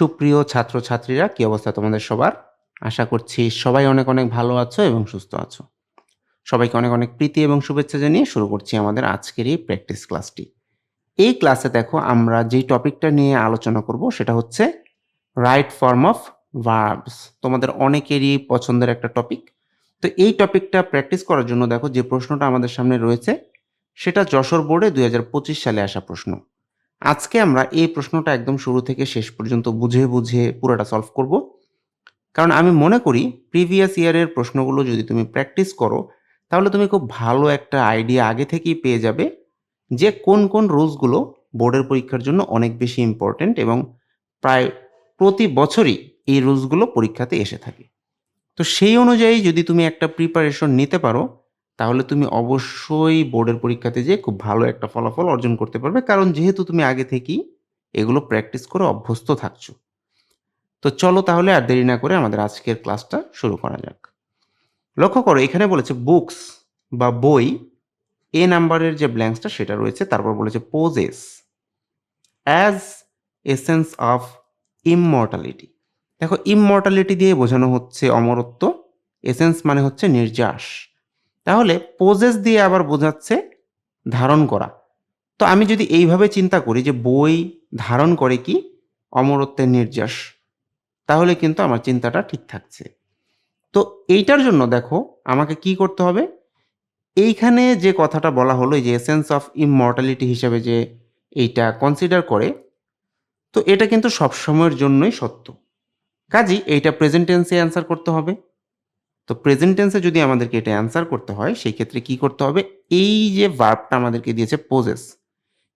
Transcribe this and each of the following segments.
সুপ্রিয় ছাত্রছাত্রীরা, কি অবস্থা তোমাদের সবার? আশা করছি সবাই অনেক অনেক ভালো আছো এবং সুস্থ আছো। সবাইকে অনেক অনেক প্রীতি এবং শুভেচ্ছা জানিয়ে শুরু করছি আমাদের আজকের এই প্র্যাকটিস ক্লাসটি। এই ক্লাসে দেখো আমরা যেই টপিকটা নিয়ে আলোচনা করব সেটা হচ্ছে রাইট ফর্ম অফ ভার্বস। তোমাদের অনেকেরই পছন্দের একটা টপিক। তো এই টপিকটা প্র্যাকটিস করার জন্য দেখো যে প্রশ্নটা আমাদের সামনে রয়েছে, সেটা যশোর বোর্ডে দুই হাজার পঁচিশ সালে আসা প্রশ্ন। আজকে আমরা এই প্রশ্নটা একদম শুরু থেকে শেষ পর্যন্ত বুঝে বুঝে পুরোটা সলভ করব। কারণ আমি মনে করি প্রিভিয়াস ইয়ারের প্রশ্নগুলো যদি তুমি প্র্যাকটিস করো, তাহলে তুমি খুব ভালো একটা আইডিয়া আগে থেকেই পেয়ে যাবে যে কোন কোন রুলসগুলো বোর্ডের পরীক্ষার জন্য অনেক বেশি ইম্পর্ট্যান্ট এবং প্রায় প্রতি বছরই এই রুলসগুলো পরীক্ষাতে এসে থাকে। তো সেই অনুযায়ী যদি তুমি একটা প্রিপারেশন নিতে পারো তাহলে তুমি অবশ্যই বোর্ডের পরীক্ষাতে যেয়ে খুব ভালো একটা ফলাফল অর্জন করতে পারবে। কারণ যেহেতু তুমি আগে থেকেই এগুলো প্র্যাকটিস করে অভ্যস্ত থাকছো। তো চলো তাহলে আর দেরি না করে আমাদের আজকের ক্লাসটা শুরু করা যাক। লক্ষ্য করো, এখানে বলেছে বুকস বা বই এ নাম্বারের যে ব্ল্যাঙ্কসটা সেটা রয়েছে, তারপর বলেছে possesses as essence of immortality দেখো ইমমর্টালিটি দিয়ে বোঝানো হচ্ছে অমরত্ব এসেন্স মানে হচ্ছে নির্যাস। তাহলে পোজেস দিয়ে আবার বোঝাচ্ছে ধারণ করা। তো আমি যদি এইভাবে চিন্তা করি যে বই ধারণ করে কি? অমরত্বের নির্যাস। তাহলে কিন্তু আমার চিন্তাটা ঠিক থাকছে। তো এইটার জন্য দেখো আমাকে কি করতে হবে? এইখানে যে কথাটা বলা হলো যে এসেন্স অফ ইমমর্টালিটি হিসাবে যে এইটা কনসিডার করে, তো এটা কিন্তু সবসময়ের জন্যই সত্য। কাজী এইটা প্রেজেন্ট টেন্সে অ্যান্সার করতে হবে। তো প্রেজেন্ট টেন্সে যদি আমাদেরকে এটা অ্যান্সার করতে হয়, সেই ক্ষেত্রে কি করতে হবে? এই যে ভার্বটা আমাদেরকে দিয়েছে পোজেস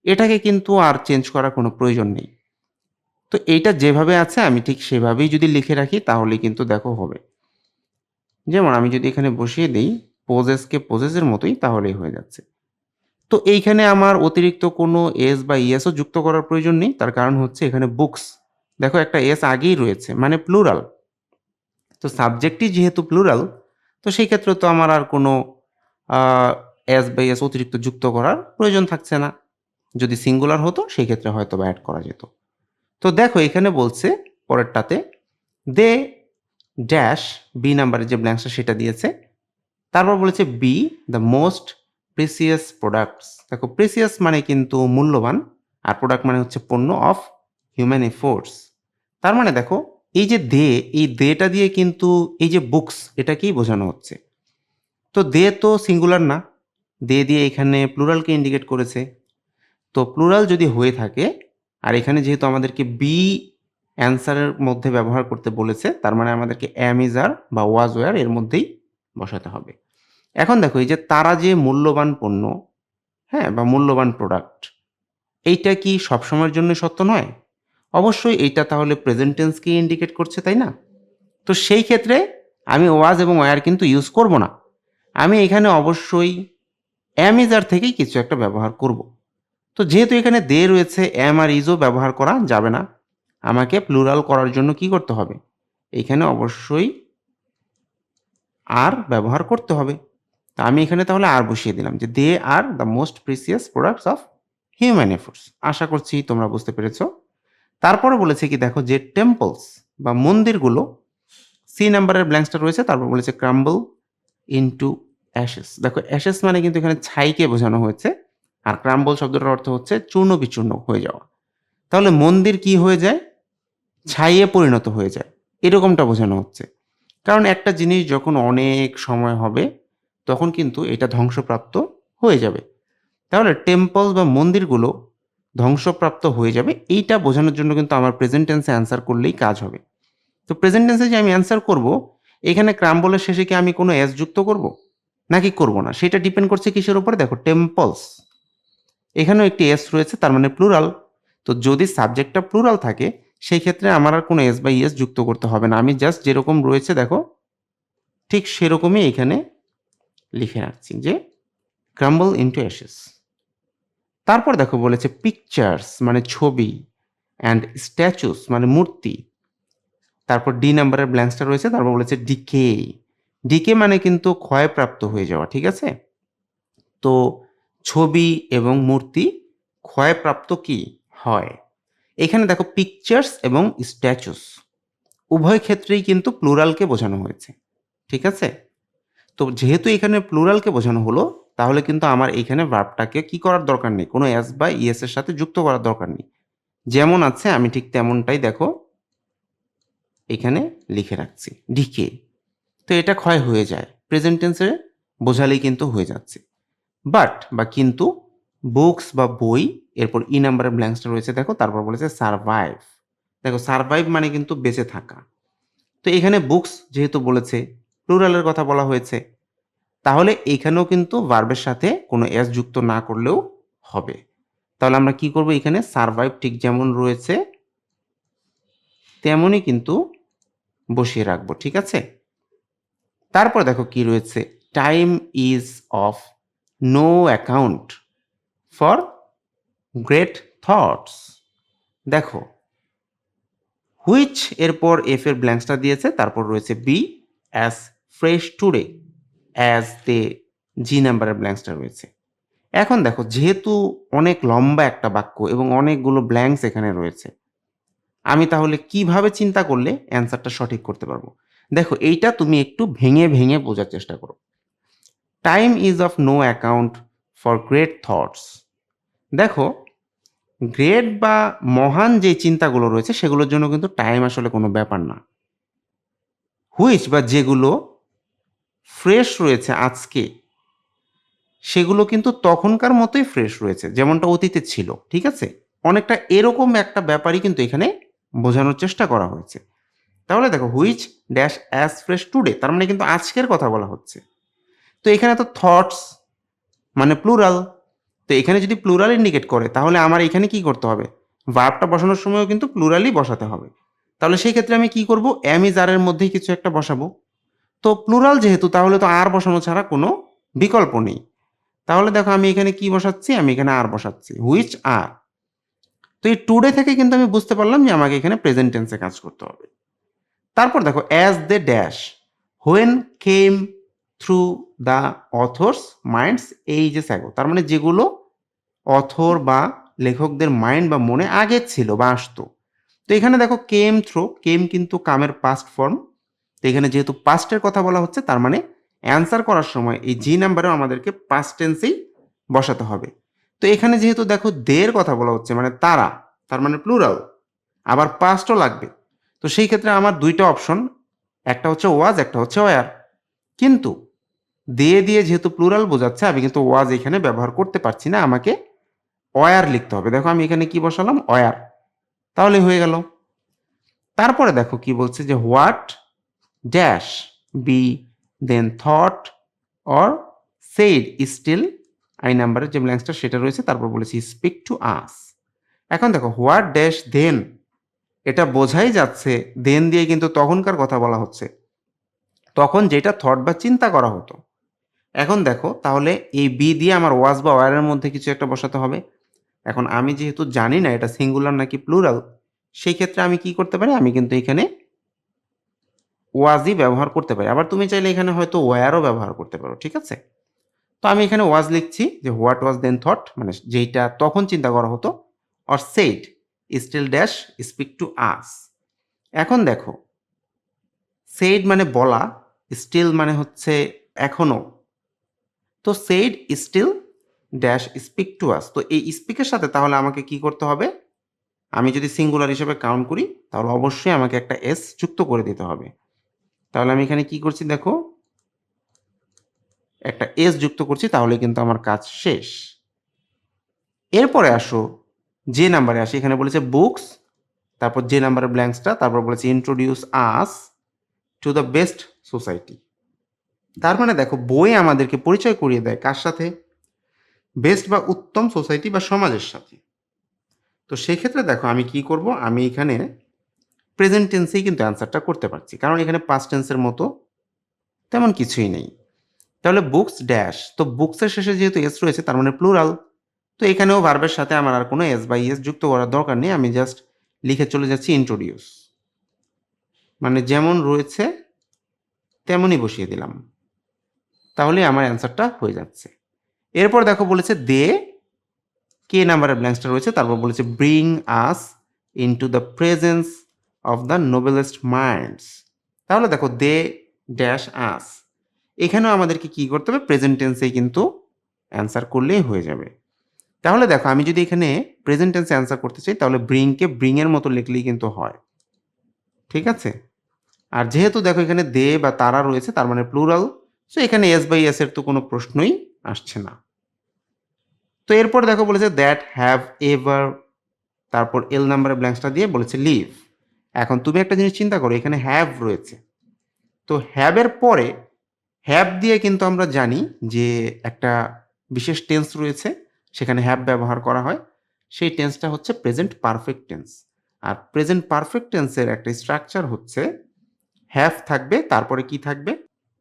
এটাকে কিন্তু আর চেঞ্জ করার কোনো প্রয়োজন নেই। তো এইটা যেভাবে আছে, আমি ঠিক সেভাবেই যদি লিখে রাখি তাহলে কিন্তু দেখো হবে। যেমন আমি যদি এখানে বসিয়ে দিই পোজেসকে পোজেসের মতোই, তাহলেই হয়ে যাচ্ছে। তো এইখানে আমার অতিরিক্ত কোনো এস বা ইএসও যুক্ত করার প্রয়োজন নেই, তার কারণ হচ্ছে এখানে বুকস দেখো একটা এস আগেই রয়েছে মানে প্লুরাল তো সাবজেক্টই যেহেতু প্লুরাল তো সেই ক্ষেত্রে তো আমার আর কোনো এস বাই এস অতিরিক্ত যুক্ত করার প্রয়োজন থাকছে না। যদি সিঙ্গুলার হতো, সেই ক্ষেত্রে হয়তো বা অ্যাড করা যেত। তো দেখো, এখানে বলছে, পরেরটাতে দে ড্যাশ বি নাম্বারের যে ব্ল্যাঙ্কসটা সেটা দিয়েছে, তারপর বলেছে be the most precious products দেখো প্রিসিয়াস মানে কিন্তু মূল্যবান, আর প্রোডাক্ট মানে হচ্ছে পণ্য অফ হিউম্যান এফোর্টস তার মানে দেখো এই যে দে, এই দেটা দিয়ে কিন্তু এই যে বুকস এটাকেই বোঝানো হচ্ছে। তো দে তো সিঙ্গুলার না। দে দিয়ে এখানে প্লুরালকে ইন্ডিকেট করেছে। তো প্লুরাল যদি হয়ে থাকে, আর এখানে যেহেতু আমাদেরকে বি অ্যান্সারের মধ্যে ব্যবহার করতে বলেছে, তার মানে আমাদেরকে অ্যামিজার বা ওয়াজ ওয়ার এর মধ্যেই বসাতে হবে। এখন দেখো, এই যে তারা যে মূল্যবান পণ্য হ্যাঁ বা মূল্যবান প্রোডাক্ট এইটা কি সবসময়ের জন্য সত্য নয়? অবশ্যই এইটা তাহলে প্রেজেন্টেন্সকে ইন্ডিকেট করছে, তাই না? তো সেই ক্ষেত্রে আমি ওয়াজ এবং ওয়ার কিন্তু ইউজ করব না। আমি এখানে অবশ্যই অ্যামিজার থেকেই কিছু একটা ব্যবহার করব। তো যেহেতু এখানে দে রয়েছে অ্যাম আর ইজও ব্যবহার করা যাবে না, আমাকে প্লুরাল করার জন্য কি করতে হবে? এইখানে অবশ্যই আর ব্যবহার করতে হবে। তা আমি এখানে তাহলে আর বসিয়ে দিলাম যে they are the most precious products of human efforts আশা করছি তোমরা বুঝতে পেরেছ। তারপরে বলেছে কি, দেখো যে টেম্পলস বা মন্দিরগুলো সি নাম্বারের ব্ল্যাঙ্কসটা রয়েছে, তারপর বলেছে ক্রাম্বল ইনটু অ্যাশেস দেখো অ্যাশেস মানে কিন্তু এখানে ছাইকে বোঝানো হয়েছে, আর ক্রাম্বল শব্দটার অর্থ হচ্ছে চূর্ণ বিচূর্ণ হয়ে যাওয়া। তাহলে মন্দির কি হয়ে যায়? ছাইয়ে পরিণত হয়ে যায়। এরকমটা বোঝানো হচ্ছে। কারণ একটা জিনিস যখন অনেক সময় হবে, তখন কিন্তু এটা ধ্বংসপ্রাপ্ত হয়ে যাবে। তাহলে টেম্পল বা মন্দিরগুলো ধ্বংসপ্রাপ্ত হয়ে যাবে। এইটা বোঝানোর জন্য কিন্তু আমার প্রেজেন্ট টেন্সে অ্যান্সার করলেই কাজ হবে। তো প্রেজেন্ট টেন্সে যে আমি অ্যান্সার করব, এখানে ক্রাম্বলের শেষে কি আমি কোনো অ্যাস যুক্ত করব? নাকি করব না? সেটা ডিপেন্ড করছে কিসের উপরে? দেখো টেম্পলস এখানেও একটি এস রয়েছে, তার মানে প্লুরাল তো যদি সাবজেক্টটা প্লুরাল থাকে, সেই ক্ষেত্রে আমার আর কোনো এস বা ইএস যুক্ত করতে হবে না। আমি জাস্ট যেরকম রয়েছে, দেখো, ঠিক সেরকমই এখানে লিখে রাখছি যে ক্রাম্বল ইন্টু অ্যাশেস তারপর দেখো বলেছে পিকচার্স মানে ছবি অ্যান্ড স্ট্যাচুস মানে মূর্তি। তারপর ডি নাম্বারের ব্ল্যাঙ্কসটা রয়েছে, তারপর বলেছে ডিকে ডিকে মানে কিন্তু ক্ষয়প্রাপ্ত হয়ে যাওয়া, ঠিক আছে? তো ছবি এবং মূর্তি ক্ষয়প্রাপ্ত কি? হয়। এখানে দেখো পিকচার্স এবং স্ট্যাচুস উভয় ক্ষেত্রেই কিন্তু প্লুরালকে বোঝানো হয়েছে, ঠিক আছে? তো যেহেতু এখানে প্লুরালকে বোঝানো হলো তাহলে কিন্তু আমার এইখানে ভার্বটাকে কি করার দরকার নেই? কোনো এস বা ইএস এর সাথে যুক্ত করার দরকার নেই। যেমন আছে, আমি ঠিক তেমনটাই দেখো, এখানে লিখে রাখছি ডিকে তো এটা ক্ষয় হয়ে যায় প্রেজেন্ট টেন্সে বোঝালেই কিন্তু হয়ে যাচ্ছে। বাট বা কিন্তু বুকস বা বই, এরপর ই নাম্বারের ব্ল্যাঙ্কসটা রয়েছে, দেখো, তারপর বলেছে সারভাইভ দেখো সারভাইভ মানে কিন্তু বেঁচে থাকা। তো এখানে বুকস যেহেতু বলেছে প্লুরালের কথা বলা হয়েছে তাহলে এখানেও কিন্তু ভার্বের সাথে কোনো এস যুক্ত না করলেও হবে। তাহলে আমরা কি করব? এখানে সারভাইভ ঠিক যেমন রয়েছে, তেমনই কিন্তু বসিয়ে রাখব, ঠিক আছে? তারপর দেখো কি রয়েছে time is of no account for great thoughts দেখো হুইচ এরপর এফ এর ব্ল্যাঙ্কসটা দিয়েছে, তারপর রয়েছে be as fresh today as they G নাম্বারের ব্ল্যাঙ্কসটা রয়েছে। এখন দেখো, যেহেতু অনেক লম্বা একটা বাক্য এবং অনেকগুলো ব্ল্যাঙ্কস এখানে রয়েছে, আমি তাহলে কীভাবে চিন্তা করলে অ্যান্সারটা সঠিক করতে পারব? দেখো, এইটা তুমি একটু ভেঙে ভেঙে বোঝার চেষ্টা করো। Time is of no account for great thoughts দেখো গ্রেট বা মহান যে চিন্তাগুলো রয়েছে, সেগুলোর জন্য কিন্তু টাইম আসলে কোনো ব্যাপার না। হুইচ বা যেগুলো ফ্রেশ রয়েছে আজকে। সেগুলো কিন্তু তখনকার মতোই ফ্রেশ রয়েছে, যেমনটা অতীতে ছিল, ঠিক আছে? অনেকটা এরকম একটা ব্যাপারই কিন্তু এখানে বোঝানোর চেষ্টা করা হয়েছে। তাহলে দেখো which dash as fresh today তার মানে কিন্তু আজকের কথা বলা হচ্ছে। তো এখানে তো থটস মানে প্লুরাল তো এখানে যদি প্লুরাল ইন্ডিকেট করে, তাহলে আমার এখানে কি করতে হবে? ভার্বটা বসানোর সময়ও কিন্তু প্লুরালই বসাতে হবে। তাহলে সেই ক্ষেত্রে আমি কি করব? আর মধ্যেই কিছু একটা বসাবো। তো প্লুরাল যেহেতু, তাহলে তো আর বসানো ছাড়া কোনো বিকল্প নেই। তাহলে দেখো আমি এখানে কি বসাচ্ছি? আমি এখানে আর বসাচ্ছি। হুইচ আর তো এই টুডে থেকে কিন্তু আমি বুঝতে পারলাম যে আমাকে এখানে প্রেজেন্ট টেন্সে কাজ করতে হবে। তারপর দেখো as they dash when came through the authors' minds এই যে স্যাগো তার মানে যেগুলো অথর বা লেখকদের মাইন্ড বা মনে আগে ছিল বা আসতো। তো এখানে দেখো কেম থ্রো কেম কিন্তু কামের পাস্ট ফর্ম তো এখানে যেহেতু পাস্টের কথা বলা হচ্ছে, তার মানে অ্যান্সার করার সময় এই জি নাম্বারেও আমাদেরকে পাস্ট টেন্সেই বসাতে হবে। তো এখানে যেহেতু দেখো দের কথা বলা হচ্ছে মানে তারা, তার মানে প্লুরাল আবার পাস্টও লাগবে। তো সেই ক্ষেত্রে আমার দুইটা অপশন একটা হচ্ছে ওয়াজ একটা হচ্ছে ওয়ার কিন্তু দিয়ে দিয়ে যেহেতু প্লুরাল বোঝাচ্ছে, আমি কিন্তু ওয়াজ এখানে ব্যবহার করতে পারছি না, আমাকে অয়ার লিখতে হবে। দেখো আমি এখানে কি বসালাম? অয়ার তাহলে হয়ে গেল। তারপরে দেখো কি বলছে যে what dash be then thought or said still I নাম্বারের যে ব্ল্যাঙ্কসটা সেটা রয়েছে, তারপর বলেছি স্পিক টু আস এখন দেখো হোয়াট ড্যাশ দেন এটা বোঝাই যাচ্ছে দেন দিয়ে কিন্তু তখনকার কথা বলা হচ্ছে। তখন যেটা থট বা চিন্তা করা হতো। এখন দেখো, তাহলে এই বি দিয়ে আমার ওয়াজ বা ওয়ারের মধ্যে কিছু একটা বসাতে হবে। এখন আমি যেহেতু জানি না এটা সিঙ্গুলার নাকি প্লুরাল সেই ক্ষেত্রে আমি কি করতে পারি? আমি কিন্তু এখানে ওয়াজই ব্যবহার করতে পারি। আবার তুমি চাইলে এখানে হয়তো ওয়ারও ব্যবহার করতে পারো, ঠিক আছে? তো আমি এখানে ওয়াজ লিখছি যে, হোয়াট ওয়াজ দেন থট? মানে যেইটা তখন চিন্তা করা হতো, or said, still dash, speak to us. এখন দেখো, সেইড মানে বলা, স্টিল মানে হচ্ছে এখনও তো said, still, dash, speak to us. তো এই স্পিকের সাথে তাহলে আমাকে কি করতে হবে? আমি যদি সিঙ্গুলার হিসেবে কাউন্ট করি, তাহলে অবশ্যই আমাকে একটা এস যুক্ত করে দিতে হবে। তাহলে আমি এখানে কি করছি দেখো? একটা এস যুক্ত করছি, তাহলে কিন্তু আমার কাজ শেষ। এরপরে আসো, যে নাম্বারে আসি, এখানে বলেছে বুকস তারপর যে নাম্বারের ব্ল্যাঙ্কসটা তারপর বলেছে introduce us to the best society তার মানে দেখো, বই আমাদেরকে পরিচয় করিয়ে দেয় কার সাথে? বেস্ট বা উত্তম সোসাইটি বা সমাজের সাথে। তো সেক্ষেত্রে দেখো, আমি কি করব? আমি এখানে প্রেজেন্ট টেন্সেই কিন্তু অ্যান্সারটা করতে পারছি। কারণ এখানে পাস্ট টেন্সের মতো তেমন কিছুই নেই। তাহলে বুকস ড্যাশ তো বুকসের শেষে যেহেতু এস রয়েছে, তার মানে প্লুরাল তো এখানেও ভার্বের সাথে আমার আর কোনো এস বাই এস যুক্ত করার দরকার নেই। আমি জাস্ট লিখে চলে যাচ্ছি ইন্ট্রোডিউস মানে যেমন রয়েছে, তেমনই বসিয়ে দিলাম। তাহলে আমার অ্যান্সারটা হয়ে যাচ্ছে। এরপর দেখো বলেছে দে, কে নাম্বারের ব্ল্যাঙ্কসটা রয়েছে, তারপর বলেছে bring us into the presence of the noblest minds তাহলে দেখো দে ড্যাশ আস এখানেও আমাদেরকে কি করতে হবে? প্রেজেন্ট টেন্সেই কিন্তু অ্যান্সার করলেই হয়ে যাবে। তাহলে দেখো আমি যদি এখানে প্রেজেন্ট টেন্সে অ্যান্সার করতে চাই, তাহলে ব্রিংকে ব্রিংয়ের মতো লিখলেই কিন্তু হয়। ঠিক আছে? আর যেহেতু দেখো এখানে দে বা তারা রয়েছে, তার মানে প্লুরাল সো এখানে এস বাই এস এর তো কোনো প্রশ্নই আসছে না। তো এরপর দেখো বলেছে দ্যাট হ্যাভ এভার তারপর এল নাম্বারের ব্ল্যাঙ্কসটা দিয়ে বলেছে লিভ এখন তুমি একটা জিনিস চিন্তা করো, এখানে হ্যাভ রয়েছে। তো হ্যাভের পরে হ্যাভ দিয়ে কিন্তু আমরা জানি যে একটা বিশেষ টেন্স রয়েছে, সেখানে হ্যাভ ব্যবহার করা হয়। সেই টেন্সটা হচ্ছে প্রেজেন্ট পারফেক্ট টেন্স আর প্রেজেন্ট পারফেক্ট টেন্সের একটা স্ট্রাকচার হচ্ছে হ্যাভ থাকবে, তারপরে কি থাকবে?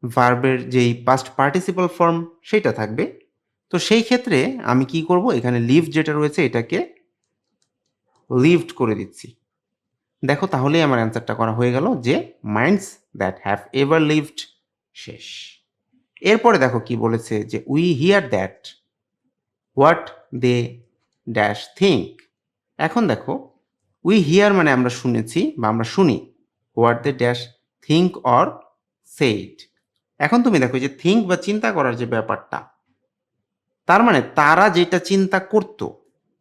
ভার্বের যেই পাস্ট পার্টিসিপাল ফর্ম সেটা থাকবে। তো সেই ক্ষেত্রে আমি কি করব? এখানে লিভ যেটা রয়েছে, এটাকে লিভড করে দিচ্ছি। দেখো তাহলেই আমার অ্যান্সারটা করা হয়ে গেল যে minds that have ever lived শেষ। এরপরে দেখো কি বলেছে যে we hear that what they dash think এখন দেখো উই হিয়ার মানে আমরা শুনেছি বা আমরা শুনি what they dash think or said এখন তুমি দেখো যে থিঙ্ক বা চিন্তা করার যে ব্যাপারটা, তার মানে তারা যেটা চিন্তা করত,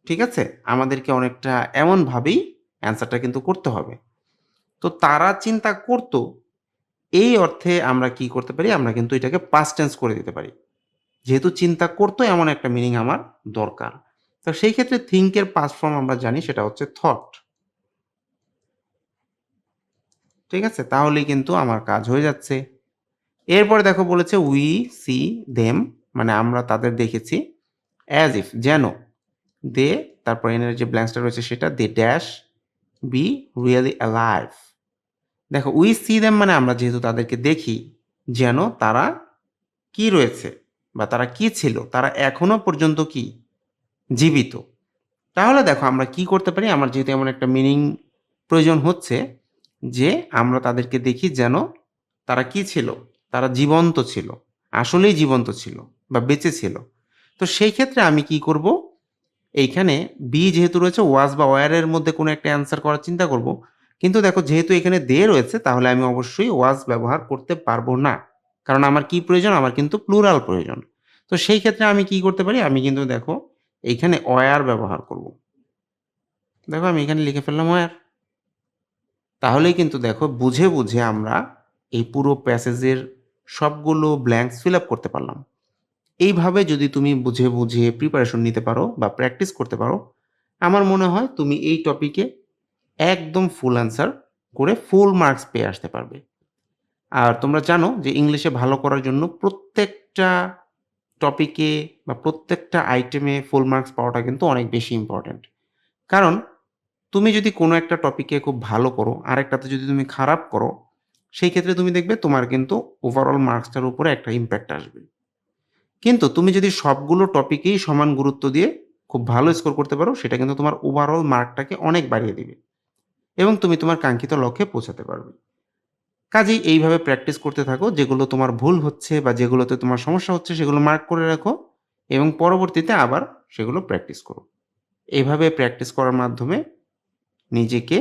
ঠিক আছে? আমাদেরকে অনেকটা এমনভাবেই অ্যান্সারটা কিন্তু করতে হবে। তো তারা চিন্তা করতো, এই অর্থে আমরা কি করতে পারি? আমরা কিন্তু এটাকে পাস্ট টেন্স করে দিতে পারি। যেহেতু চিন্তা করতো, এমন একটা মিনিং আমার দরকার। তো সেই ক্ষেত্রে থিঙ্কের পাস্ট ফর্ম আমরা জানি, সেটা হচ্ছে থট ঠিক আছে? তাহলেই কিন্তু আমার কাজ হয়ে যাচ্ছে। এরপরে দেখো বলেছে উই সি দেম মানে আমরা তাদের দেখেছি অ্যাজ ইফ যেন। দে তারপর এনের যে ব্ল্যাঙ্কসটা রয়েছে, সেটা they dash be really alive দেখো উই সি দেম মানে আমরা যেহেতু তাদেরকে দেখি, যেন তারা কি রয়েছে বা তারা কি ছিল, তারা এখনও পর্যন্ত কি? জীবিত। তাহলে দেখো, আমরা কি করতে পারি? আমার যেহেতু এমন একটা মিনিং প্রয়োজন হচ্ছে যে, আমরা তাদেরকে দেখি যেন তারা কি ছিল? তারা জীবন্ত ছিল, আসলেই জীবন্ত ছিল বা বেঁচে ছিল। তো সেই ক্ষেত্রে আমি কি করব? এইখানে বি যেহেতু রয়েছে ওয়াজ বা ওয়ারের মধ্যে কোনো একটা অ্যান্সার করার চিন্তা করব। কিন্তু দেখো, যেহেতু এখানে দে রয়েছে, তাহলে আমি অবশ্যই ওয়াজ ব্যবহার করতে পারব না। কারণ আমার কি প্রয়োজন? আমার কিন্তু প্লুরাল প্রয়োজন। তো সেই ক্ষেত্রে আমি কি করতে পারি? আমি কিন্তু দেখো, এইখানে ওয়ার ব্যবহার করব। দেখো, আমি এখানে লিখে ফেললাম ওয়ার তাহলেই কিন্তু দেখো, বুঝে বুঝে আমরা এই পুরো প্যাসেজের সবগুলো ব্ল্যাঙ্কস ফিল আপ করতে পারলাম। এইভাবে যদি তুমি বুঝে বুঝে প্রিপারেশন নিতে পারো বা প্র্যাকটিস করতে পারো, আমার মনে হয় তুমি এই টপিকে একদম ফুল অ্যান্সার করে ফুল মার্কস পেয়ে আসতে পারবে। আর তোমরা জানো যে ইংলিশে ভালো করার জন্য প্রত্যেকটা টপিকে বা প্রত্যেকটা আইটেমে ফুল মার্কস পাওয়াটা কিন্তু অনেক বেশি ইম্পর্ট্যান্ট কারণ তুমি যদি কোনো একটা টপিকে খুব ভালো করো, আরেকটাতে যদি তুমি খারাপ করো, সেই ক্ষেত্রে তুমি দেখবে তোমার কিন্তু ওভারঅল মার্কসটার উপরে একটা ইম্প্যাক্ট আসবে। কিন্তু তুমি যদি সবগুলো টপিকেই সমান গুরুত্ব দিয়ে খুব ভালো স্কোর করতে পারো, সেটা কিন্তু তোমার ওভারঅল মার্কটাকে অনেক বাড়িয়ে দিবে এবং তুমি তোমার কাঙ্ক্ষিত লক্ষ্যে পৌঁছাতে পারবে। কাজেই এইভাবে প্র্যাকটিস করতে থাকো, যেগুলো তোমার ভুল হচ্ছে বা যেগুলোতে তোমার সমস্যা হচ্ছে সেগুলো মার্ক করে রাখো এবং পরবর্তীতে আবার সেগুলো প্র্যাকটিস করো। এইভাবে প্র্যাকটিস করার মাধ্যমে নিজেকে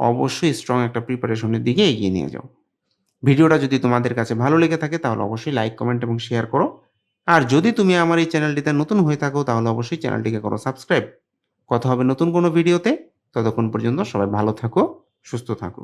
অবশ্যই স্ট্রং একটা প্রিপারেশনের দিকে এগিয়ে নিয়ে যাও। ভিডিওটা যদি তোমাদের কাছে ভালো লেগে থাকে তাহলে অবশ্যই লাইক কমেন্ট এবং শেয়ার করো। আর যদি তুমি আমার এই চ্যানেলটিতে নতুন হয়ে থাকো, তাহলে অবশ্যই চ্যানেলটিকে করো সাবস্ক্রাইব। কথা হবে নতুন কোনো ভিডিওতে। ততক্ষণ পর্যন্ত সবাই ভালো থাকো, সুস্থ থাকো।